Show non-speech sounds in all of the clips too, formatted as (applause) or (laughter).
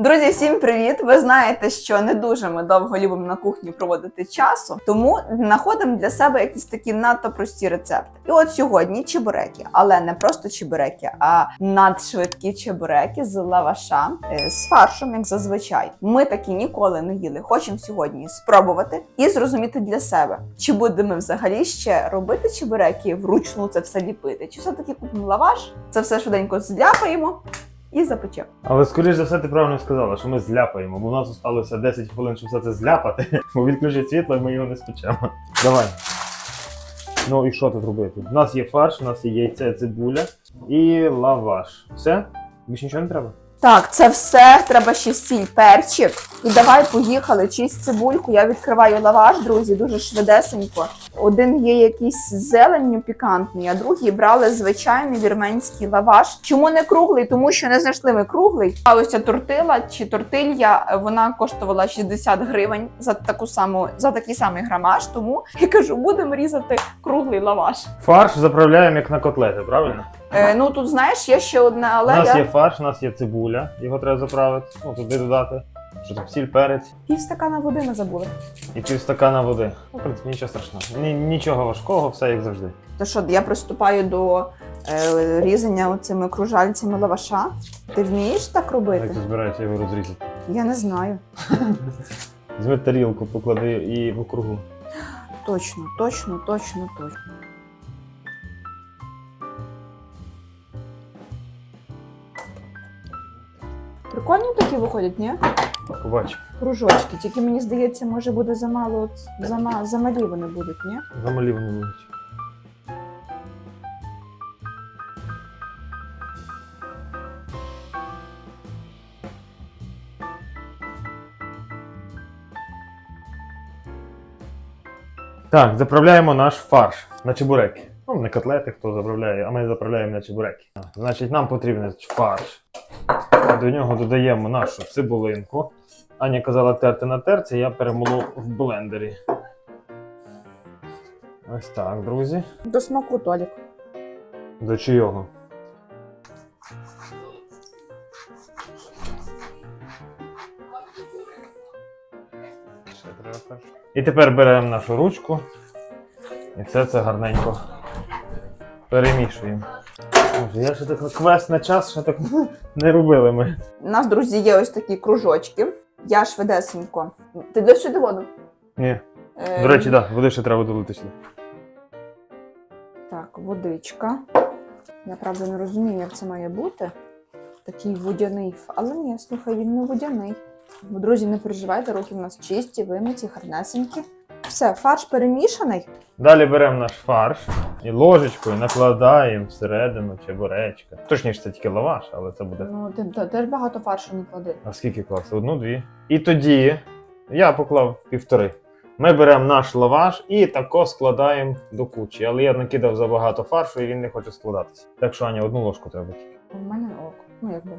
Друзі, всім привіт! Ви знаєте, що не дуже ми довго любимо на кухні проводити часу, тому знаходимо для себе якісь такі надто прості рецепти. І от сьогодні чебуреки, але не просто чебуреки, а надшвидкі чебуреки з лаваша е, з фаршем, як зазвичай. Ми такі ніколи не їли. Хочемо сьогодні спробувати і зрозуміти для себе, чи будемо взагалі ще робити чебуреки вручну це все ліпити, чи все таки купимо лаваш, це все швиденько зляпаємо і запечемо. Але скоріш за все, ти правильно сказала, що ми зляпаємо, бо в нас залишилося 10 хвилин, щоб все це зляпати, (laughs) бо відключить світло і ми його не спечемо. Давай. Ну і що тут робити? У нас є фарш, у нас є яйце, цибуля і лаваш. Все? Більше нічого не треба? Так, це все. Треба ще сіль, перчик. І давай поїхали. Чисть цибульку. Я відкриваю лаваш, друзі, дуже швидесенько. Один є якийсь зеленню пікантний, а другий брали звичайний вірменський лаваш. Чому не круглий? Тому що не знайшли ми круглий. А ось тортила чи тортилья вона коштувала 60 гривень за таку саму за такий самий грамаж. Тому я кажу, будемо різати круглий лаваш. Фарш заправляємо як на котлети, правильно? Е, ну тут знаєш, є ще одне, У нас я є фарш, у нас є цибуля, його треба заправити, ну туди додати. Що там, сіль, перець пів стакана води не забули. і пів стакана води. Ну, в принципі, нічого страшного. Ні, нічого важкого, все як завжди. То що, я приступаю до е, різання цими кружальцями лаваша. Ти вмієш так Як робити? ти збираєшся його розрізати? Я не знаю. Візьми тарілку, поклади і в округу. Точно, точно, точно, точно. Такі виходять, ні? Побач. Кружочки. Тільки мені здається, може буде замало от, зама, замалі вони будуть, ні? Замалі вони будуть. Так, заправляємо наш фарш на чебуреки. Ну, не котлети, хто заправляє, а ми заправляємо на чебуреки. Значить, нам потрібен фарш. До нього додаємо нашу цибулинку. Аня казала терти на терці, я перемолу в блендері. Ось так, друзі. До смаку Толік. До чийого? І тепер беремо нашу ручку і все це гарненько перемішуємо. Боже, я ще так квест на час, ще так (laughs) не робили ми. У нас, друзі, є ось такі кружочки. Я швидесенько. Ти даєш сюди воду? Ні. Е, До речі, так, да, води ще треба долити сюди. Так, водичка. Я правда не розумію, як це має бути. Такий водяний. ф- Але ні, слухай, він не водяний. Бо, друзі, не переживайте, руки в нас чисті, вимиті, гарнесенькі. Все, фарш перемішаний. Далі беремо наш фарш і ложечкою накладаємо всередину чебуречка. Точніше, це тільки лаваш, але це буде Ну, ти, ти, теж багато фаршу не клади. А скільки класти? Одну, дві. І тоді я поклав півтори. Ми беремо наш лаваш і тако складаємо до кучі. Але я накидав забагато фаршу і він не хоче складатися. Так що, Аня, одну ложку треба. У мене ок. Ну, якби,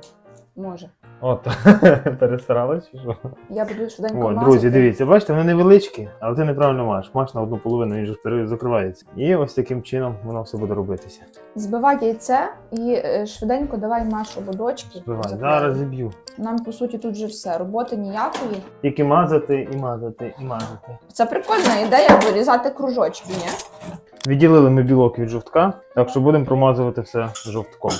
може. От, (laughs) перестаралась чи що? Я буду швиденько О, мазати. друзі, дивіться, бачите, вони невеличкі, але ти неправильно маєш. Маш на одну половину, він же ж закривається. І ось таким чином воно все буде робитися. Збивай яйце і е, швиденько давай маш ободочки. Збивай. Зараз зіб'ю. Нам, по суті, тут вже все. Роботи ніякої. Тільки мазати і мазати, і мазати. Це прикольна ідея вирізати кружочки, ні? Відділили ми білок від жовтка, так що будемо промазувати все жовтком.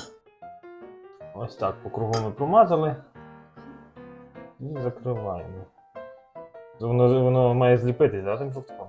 Ось так по кругу ми промазали і закриваємо. Воно, воно має зліпитись, да, тим жовтком?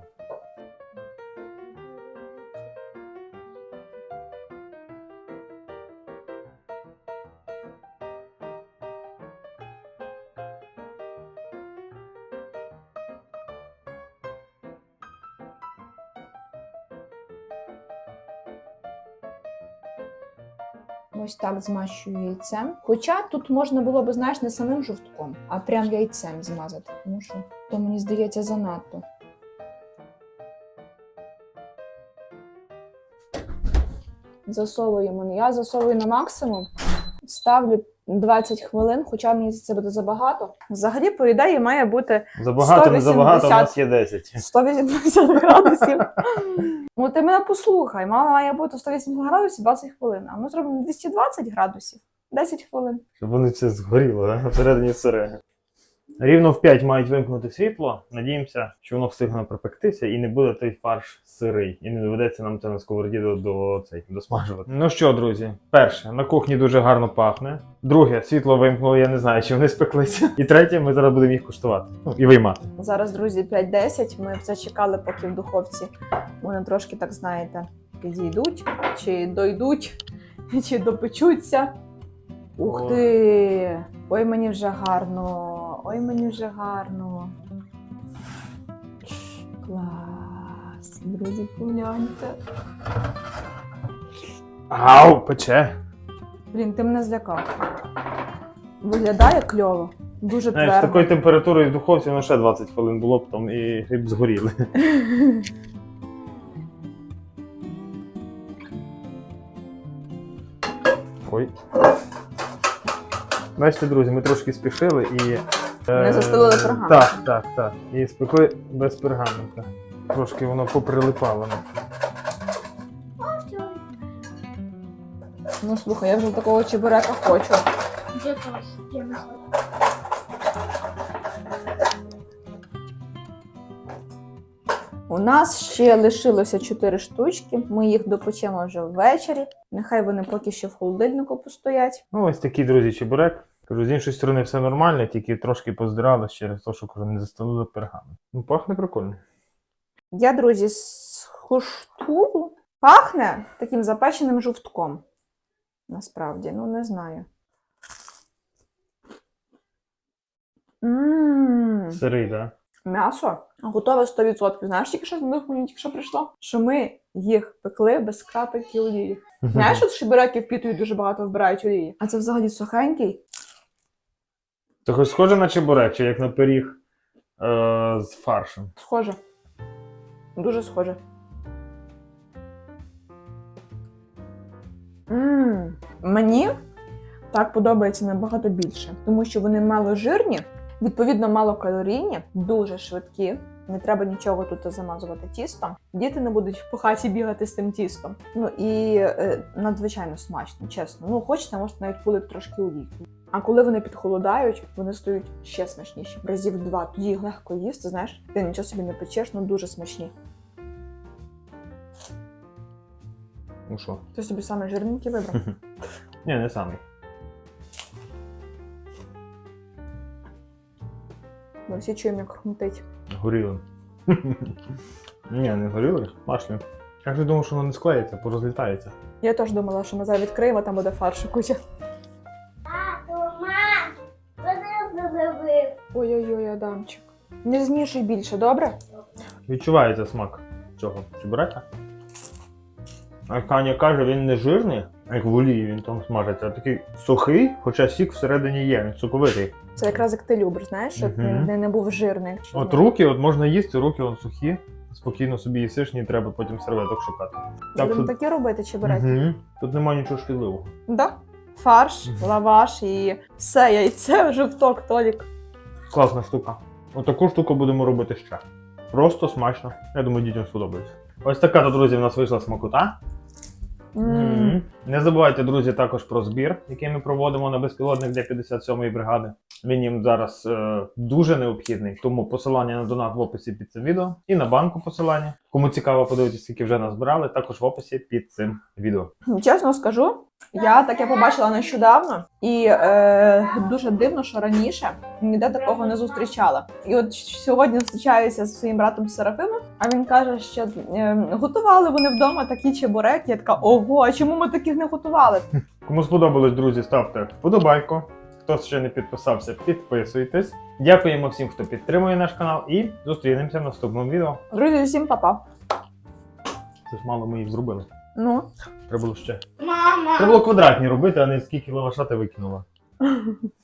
Ось так змащую яйцем. Хоча тут можна було би, знаєш, не самим жовтком, а прям яйцем змазати. Тому що то мені здається занадто. Засовуємо. Я засовую на максимум, ставлю 20 хвилин, хоча мені це буде забагато. Взагалі, по ідеї, має бути Забагато, не забагато, у нас є 10. 180 градусів. Ну ти мене послухай, мала має бути 180 градусів 20 хвилин, а ми зробимо 220 градусів. 10 хвилин. Щоб вони все згоріло, да? всередині сире. Рівно в 5 мають вимкнути світло. Надіємося, що воно встигне пропектися і не буде той фарш сирий. І не доведеться нам це на сковороді до, до, цей, досмажувати. Ну що, друзі, перше, на кухні дуже гарно пахне. Друге, світло вимкнуло, я не знаю, чи вони спеклися. І третє, ми зараз будемо їх куштувати. Ну, і виймати. Зараз, друзі, 5-10. Ми все чекали, поки в духовці вони трошки, так знаєте, підійдуть, чи дойдуть, чи допечуться. Ух ти! Ой, мені вже гарно. Ой, мені вже гарно. Клас. Друзі, погляньте. Ау, пече. Блін, ти мене злякав. Виглядає кльово. Дуже Знаєш, з твердо. такою температурою в духовці воно ще 20 хвилин було б там і гриб згоріли. (laughs) Ой. Бачите, друзі, ми трошки спішили і. Не застелили пергамент. Так, так, так. І спекли без пергамента. Трошки воно поприлипало. Ну слухай, я вже такого чебурека хочу. Я теж. Я не знаю. У нас ще лишилося 4 штучки. Ми їх допечемо вже ввечері. Нехай вони поки що в холодильнику постоять. Ну, ось такий, друзі, чебурек. Кажу, з іншої сторони все нормально, тільки трошки поздирали через те, що кажу, не застелили пергамент. Ну, пахне прикольно. Я, друзі, скуштую. Пахне таким запеченим жовтком. Насправді, ну не знаю. Сирий, так? м'ясо готове 100%. Знаєш, тільки що на мені тільки що прийшло? Що ми їх пекли без крапельки олії. (laughs) Знаєш, що шибираки впітують дуже багато вбирають олії. А це взагалі сухенький. Це хоч схоже на чебурек, чи як на пиріг е- з фаршем. Схоже. Дуже схоже. Мм, Мені так подобається набагато більше, тому що вони маложирні, відповідно малокалорійні, дуже швидкі. Не треба нічого тут замазувати тістом. Діти не будуть по хаті бігати з тим тістом. Ну і е, надзвичайно смачно, чесно. Ну, хочете, можете навіть полити трошки олійки. А коли вони підхолодають, вони стають ще смачніші. Разів два. Тоді їх легко їсти, знаєш, ти нічого собі не печеш, ну дуже смачні. Ну що? Ти собі саме жирненький вибрав. (laughs) Ні, не самий. Ми всі чуємо, як хрумтить. Горілим. (laughs) Ні, не горілий, смачно. Я вже думав, що воно не склеїться, порозлітається. Я теж думала, що ми зараз відкриємо, там буде фаршу куча. Ой-ой-ой, Адамчик. Не змішуй більше, добре? Відчувається смак цього чебурека. А Каня каже, він не жирний, як в олії він там смажиться, а такий сухий, хоча сік всередині є, він соковитий. Це якраз як ти любиш, знаєш, щоб Мгм. він не, не був жирний. От руки, от можна їсти, руки от сухі, спокійно собі їсиш, не треба потім серветок шукати. Так, Будемо тут, такі робити чебуреки. Мгм. тут немає нічого шкідливого. Да? Фарш, Мгм. лаваш і все, яйце, жовток, толік. Класна штука. Отаку штуку будемо робити ще. Просто смачно. Я думаю, дітям сподобається. Ось така, то, друзі, в нас вийшла смакота. М. Мгм. Не забувайте, друзі, також про збір, який ми проводимо на безпілотник для 57-ї бригади. Він їм зараз е, дуже необхідний, тому посилання на донат в описі під цим відео і на банку посилання. Кому цікаво подивитися, скільки вже назбирали, також в описі під цим відео. Чесно скажу, я таке побачила нещодавно, і е, дуже дивно, що раніше ніде такого не зустрічала. І от сьогодні зустрічаюся зі своїм братом Серафимом, а він каже, що е, готували вони вдома такі чебуреки. Я така, ого, а чому ми таких не готували? (laughs) Кому сподобалось, друзі, ставте вподобайку. Хто ще не підписався, підписуйтесь. Дякуємо всім, хто підтримує наш канал, і зустрінемося в наступному відео. Друзі, всім па-па. Це ж мало ми їх зробили. Ну. Треба було ще. Мама. Треба було квадратні робити, а не скільки лаваша ти викинула. (laughs)